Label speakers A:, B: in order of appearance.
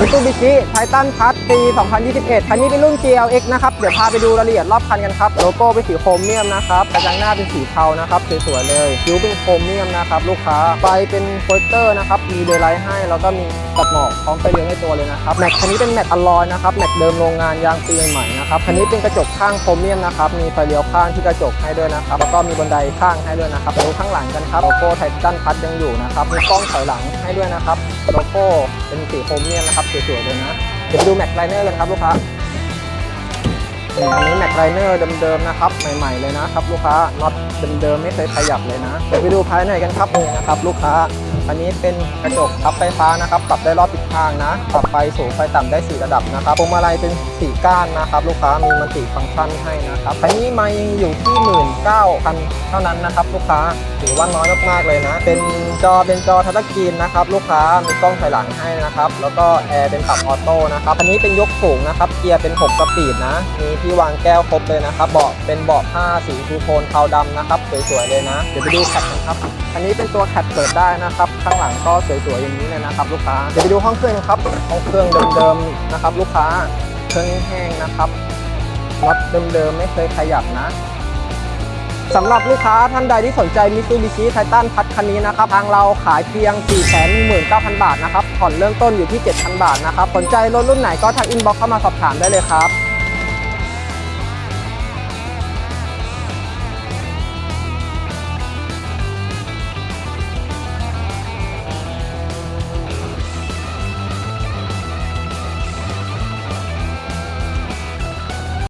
A: มิตซูบิชิไททันพัทปี 2021 คันนี้เป็นรุ่น GLX นะครับ เดี๋ยวพาไปดูรายละเอียดรอบคันกันครับ โลโก้เป็นสีโครเมียมนะครับกระจังหน้าเป็นสีเทานะครับ สวยๆเลยคิ้วเป็นโครเมียมนะครับ ลูกค้า ไฟเป็นโปสเตอร์นะครับ มีเดย์ไลท์ให้ แล้วก็มีตัดหมอกพร้อมไฟเลี้ยงในตัวเลยนะครับ แม็กคันนี้เป็นแม็กอลลอยนะครับ แม็กเดิมโรงงานยางปีใหม่ นะครับคันนี้เป็นกระจกข้างโครเมียมนะครับมีไฟเลี้ยวข้างที่กระจกให้ด้วยนะครับแล้วก็มีบันไดข้างให้ด้วยนะครับดูข้างหลังกันครับโลโก้ไททันพัทยังอยู่นะครับมีกล้องถอยหลังให้ด้วยนะครับโลโก้เป็นสีโครเมียมนะครับสวยๆเลยนะเดี๋ยวไปดูแม็กไลเนอร์กันครับลูกค้าอันนี้แม็กไลเนอร์เดิมๆนะครับใหม่ๆเลยนะครับลูกค้าน็อตเดิมๆไม่เคยขยับเลยนะเดี๋ยวไปดูภายในกันครับนี่นะครับลูกค้า อันนี้เป็นกระจกพับไฟฟ้านะครับ ปรับได้รอบทิศทางนะ ปรับไฟสูงไฟต่ำได้สี่ระดับนะครับพวงมาลัยเป็นสีก้านนะครับ ลูกค้ามีมัลติฟังก์ชันให้นะครับคันนี้ไม่อยู่ที่หมื่นเก้าพันเท่านั้นนะครับ ลูกค้าถือว่าน้อยมากๆเลยนะ เป็นจอเป็นจอทัชสกรีนนะครับ ลูกค้ามีกล้องถอยหลังให้นะครับ แล้วก็แอร์เป็นปรับออโต้นะครับ อันนี้เป็นยกสูงนะครับ เกียร์เป็น 6 สปีดนะ มีที่วางแก้วครบเลยนะครับ เบาะเป็นเบาะผ้าสีทูโทนเทาดำนะครับ สวยๆเลยนะ เดี๋ยวไปดูแคปกันครับ อันนี้เป็นตัวแคปเปิดได้นะครับข้างหลังก็สวยๆอย่างนี้เลยนะครับ ลูกค้าเดี๋ยวไปดูห้องเครื่องครับห้องเครื่องเดิมๆนะครับ ลูกค้าเครื่องแห้งนะครับน็อตเดิมๆไม่เคยขยับนะสำหรับลูกค้าท่านใดที่สนใจ Mitsubishi Titan พัดคันนี้นะครับ ทางเราขายเพียง 419,000 บาทนะครับ ผ่อนเริ่มต้นอยู่ที่ 7,000 บาทนะครับ สนใจรถรุ่นไหนก็ทักอินบ็อกเข้ามาสอบถามได้เลยครับ